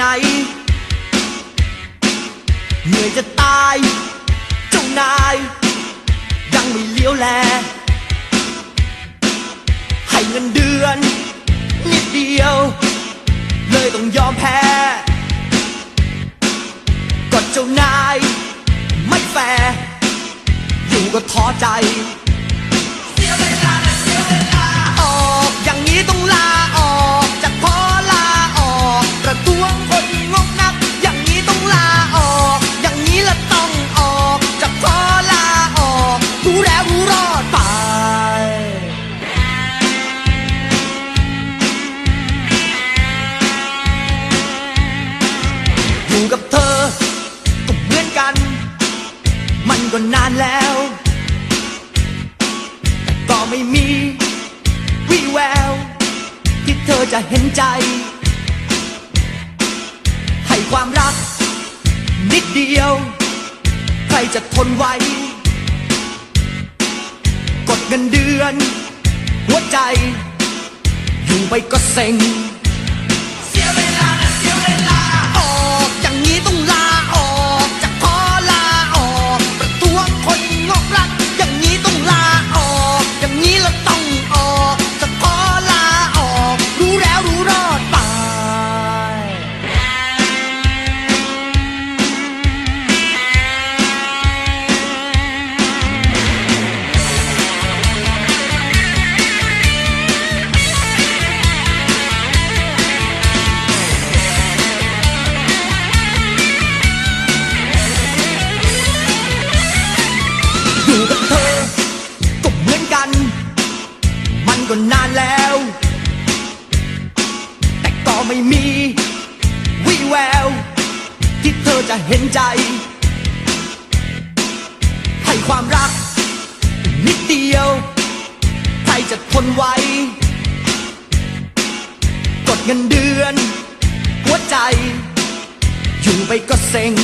หน เหนื่อยจะตาย เจ้านาย ยังไม่เลี้ยวแล ให้เงินเดือน นิดเดียว เลยต้องยอมแพ้ก็เจ้านาย ไม่แฟร์อยู่ก็ท้อใจ อยู่กับเธอ ก็เหมือนกัน มันก็นานแล้ว แต่ก็ไม่มีวี่แวว ที่เธอจะเห็นใจ ให้ความรัก นิดเดียว ใครจะทนไหวกดเงินเดือน หัวใจ อยู่ไปก็เซ็ง อยู่กับเธอก็เหมือนกัน มันก็นานแล้ว แต่ก็ไม่มีวี่แวว ที่เธอจะเห็นใจ ให้ความรัก นิดเดียว ใครจะทนไหวกดเงินเดือน หัวใจ อยู่ไปก็เซ็ง